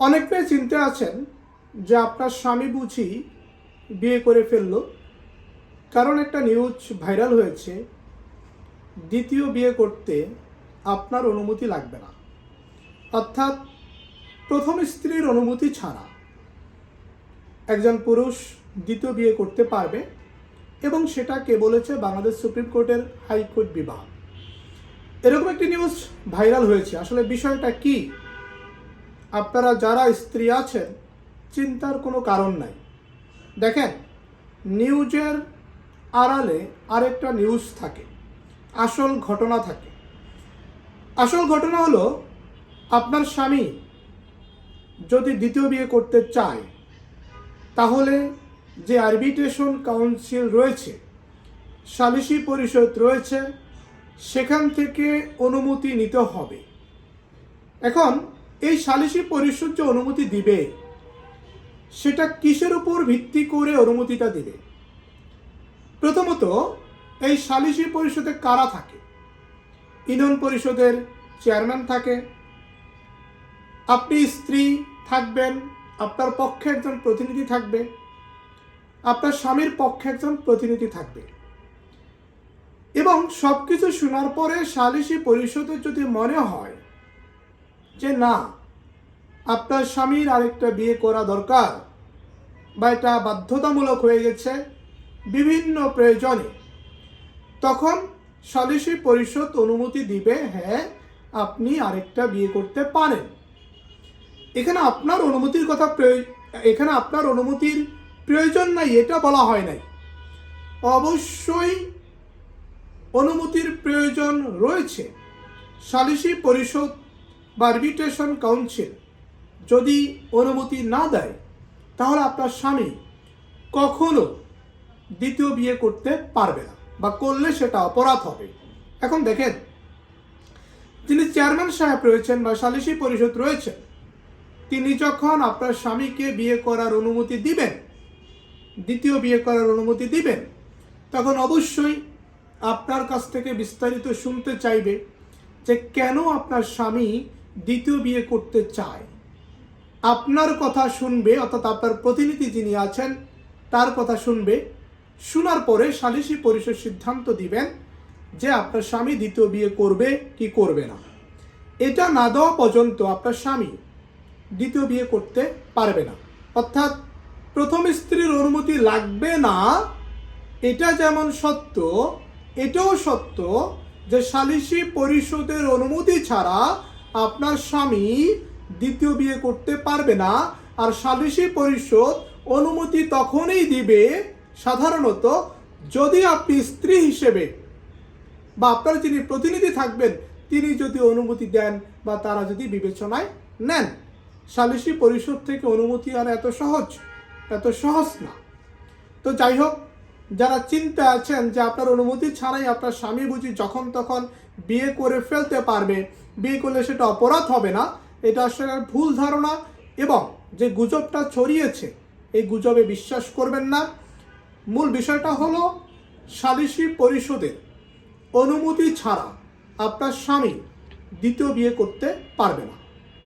অনেকটাই চিন্তা আছেন যে আপনার স্বামী বুঝি বিয়ে করে ফেলল। কারণ একটা নিউজ ভাইরাল হয়েছে, দ্বিতীয় বিয়ে করতে আপনার অনুমতি লাগবে না। অর্থাৎ প্রথম স্ত্রীর অনুমতি ছাড়া একজন পুরুষ দ্বিতীয় বিয়ে করতে পারবে এবং সেটা কে বলেছে বাংলাদেশ সুপ্রিম কোর্টের হাইকোর্ট বিভাগ। এরকম একটি নিউজ ভাইরাল হয়েছে। আসলে বিষয়টা কি? আপনারা যারা স্ত্রী আছেন, চিন্তার কোনো কারণ নাই। দেখেন, নিউজের আড়ালে আরেকটা নিউজ থাকে, আসল ঘটনা থাকে। আসল ঘটনা হলো, আপনার স্বামী যদি দ্বিতীয় বিয়ে করতে চায়, তাহলে যে আরবিট্রেশন কাউন্সিল রয়েছে, সালিসি পরিষদ রয়েছে, সেখান থেকে অনুমতি নিতে হবে। এখন এই সালিসি পরিষদ যে অনুমতি দিবে, সেটা কিসের উপর ভিত্তি করে অনুমতিটা দিবে? প্রথমত, এই সালিসি পরিষদে কারা থাকে? ইউনিয়ন পরিষদের চেয়ারম্যান থাকে, আপনি স্ত্রী থাকবেন, আপনার পক্ষে একজন প্রতিনিধি থাকবে, আপনার স্বামীর পক্ষে একজন প্রতিনিধি থাকবে। এবং সব কিছু শোনার পরে সালিসি পরিষদের যদি মনে হয় যে না, আপনার স্বামীর আরেকটা বিয়ে করা দরকার বা এটা বাধ্যতামূলক হয়ে গেছে বিভিন্ন প্রয়োজনে, তখন সালিসি পরিষদ অনুমতি দিবে হ্যাঁ আপনি আরেকটা বিয়ে করতে পারেন। এখানে আপনার অনুমতির কথা এখানে আপনার অনুমতির প্রয়োজন নাই, এটা বলা হয় নাই। অবশ্যই অনুমতির প্রয়োজন রয়েছে। সালিসি পরিষদ বা আরবিট্রেশন কাউন্সিল যদি অনুমতি না দেয়, তাহলে আপনার স্বামী কখনো দ্বিতীয় বিয়ে করতে পারবে না বা করলে সেটা অপরাধ হবে। এখন দেখেন, যিনি চেয়ারম্যান সাহেব রয়েছেন বা সালিসি পরিষদ রয়েছেন তিনি যখন আপনার স্বামীকে বিয়ে করার অনুমতি দিবেন, দ্বিতীয় বিয়ে করার অনুমতি দিবেন, তখন অবশ্যই আপনার কাছ থেকে বিস্তারিত শুনতে চাইবে যে কেন আপনার স্বামী দ্বিতীয় বিয়ে করতে চায়। আপনার কথা শুনবে, অর্থাৎ আপনার প্রতিনিধি যিনি আছেন, তার কথা শুনবে। শোনার পরে সালিসি পরিষদ সিদ্ধান্ত দিবেন যে আপনার স্বামী দ্বিতীয় বিয়ে করবে কি করবে না। এটা না দেওয়া পর্যন্ত আপনার স্বামী দ্বিতীয় বিয়ে করতে পারবে না। অর্থাৎ প্রথম স্ত্রীর অনুমতি লাগবে না, এটা যেমন সত্য, এটাও সত্য যে সালিসি পরিষদের অনুমতি ছাড়া আপনার স্বামী দ্বিতীয় বিয়ে করতে পারবে না, আর সালিসি পরিষদ অনুমতি তখনই দিবে সাধারণত যদি আপনি স্ত্রী হিসেবে বা আপনার যিনি প্রতিনিধি থাকবেন, তিনি যদি অনুমতি দেন বা তারা যদি বিবেচনায় নেন। সালিসি পরিষদ থেকে অনুমতি আনা এত সহজ এত সহজ না। তো যাই হোক, যারা চিন্তা আছেন যে আপনার অনুমতি ছাড়াই আপনার স্বামী বুঝি যখন তখন বিয়ে করে ফেলতে পারবে বিয়ে করলে সেটা অপরাধ হবে না। এটা আসলে ভুল ধারণা এবং যে গুজবটা ছড়িয়েছে, এই গুজবে বিশ্বাস করবেন না। মূল বিষয়টা হলো সালিসি পরিষদের অনুমতি ছাড়া আপনার স্বামী দ্বিতীয় বিয়ে করতে পারবে না।